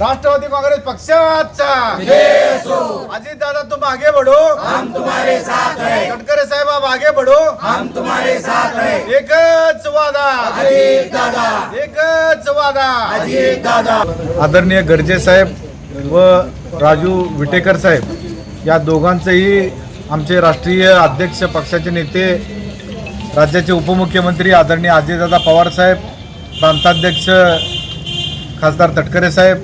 राष्ट्रवादी काँग्रेस पक्षाचा. अजित दादा तुम आगे बढ़ो. हम तुम्हारे साथ है. गडकरी साहेब आप आगे बढ़ो. हम तुम्हारे साथ है. एकच वादा. अजित दादा एकच वादा. अजित दादा आदरणीय गर्जे साहेब व राजू विटेकर साहेब या दोघांचेही आमचे राष्ट्रीय अध्यक्ष पक्षाचे नेते राज्याचे उपमुख्यमंत्री आदरणीय अजितदादा पवार साहेब प्रांताध्यक्ष खासदार तटकरे साहेब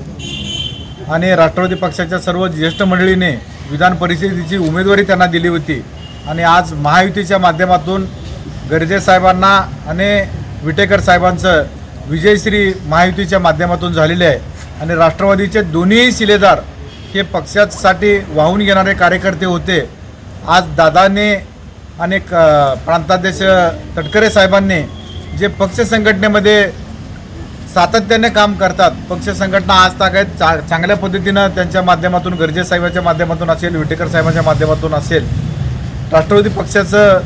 आणि राष्ट्रवादी पक्षाच्या सर्व ज्येष्ठ मंडळीने विधान परिषदेची उमेदवारी त्यांना दिली होती. आणि आज महायुतीच्या माध्यमातून गर्जे साहेबांना आणि विटेकर साहेबांचं विजयश्री महायुतीच्या माध्यमातून झालेले आहे. आणि राष्ट्रवादीचे दोन्ही शिलेदार हे पक्षासाठी वाहून घेणारे कार्यकर्ते होते. आज दादाने आणि क- प्रांताध्यक्ष तटकरे साहेबांनी जे पक्ष संघटनेमध्ये सातत्याने काम करतात. पक्ष संघटना आज तागायत चा चांगल्या पद्धतीनं त्यांच्या माध्यमातून गर्जे साहेबाच्या माध्यमातून असेल विटेकर साहेबांच्या माध्यमातून असेल राष्ट्रवादी पक्षाचं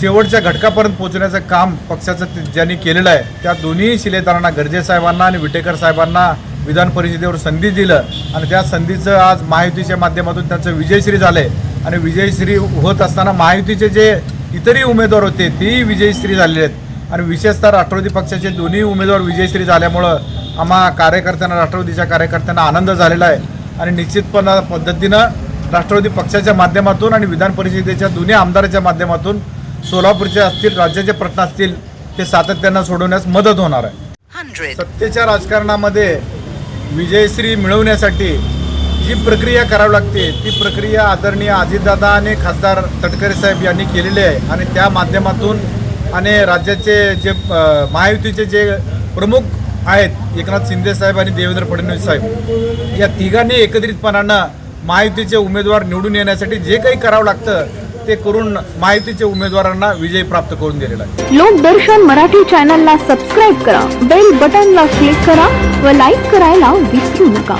शेवटच्या घटकापर्यंत पोहोचण्याचं काम पक्षाचं ज्यांनी केलेलं आहे त्या दोन्ही शिलेदारांना गर्जे साहेबांना आणि विटेकर साहेबांना विधान परिषदेवर संधी दिलं आणि त्या संधीचं आज महायुतीच्या माध्यमातून त्यांचं विजयश्री झालं आणि विजयश्री होत असताना महायुतीचे जे इतरही उमेदवार होते तेही विजयश्री झालेले आहेत. आणि विशेषतः राष्ट्रवादी पक्षाचे दोन्ही उमेदवार विजयश्री झाल्यामुळं आम्हा कार्यकर्त्यांना राष्ट्रवादीच्या कार्यकर्त्यांना आनंद झालेला आहे. आणि निश्चितपणा पद्धतीनं राष्ट्रवादी पक्षाच्या माध्यमातून आणि विधान परिषदेच्या दोन्ही आमदाराच्या माध्यमातून सोलापूरचे असतील राज्याचे प्रश्न असतील ते सातत्यानं सोडवण्यास मदत होणार आहे. सत्तेच्या राजकारणामध्ये विजयश्री मिळवण्यासाठी जी प्रक्रिया करावी लागते ती प्रक्रिया आदरणीय अजितदादा आणि खासदार तटकरे साहेब यांनी केलेली आहे. आणि त्या माध्यमातून आणि राज्याचे जे महायुतीचे जे प्रमुख आहेत एकनाथ शिंदे साहेब आणि देवेंद्र फडणवीस साहेब या तिघांनी एकत्रितपणानं महायुतीचे उमेदवार निवडून येण्यासाठी जे काही करावं लागतं ते करून महायुतीचे उमेदवारांना विजय प्राप्त करून दिलेला आहे. लोकदर्शन मराठी चॅनलला सबस्क्राईब करा बेल बटनला क्लिक करा व लाईक करायला विसरू नका.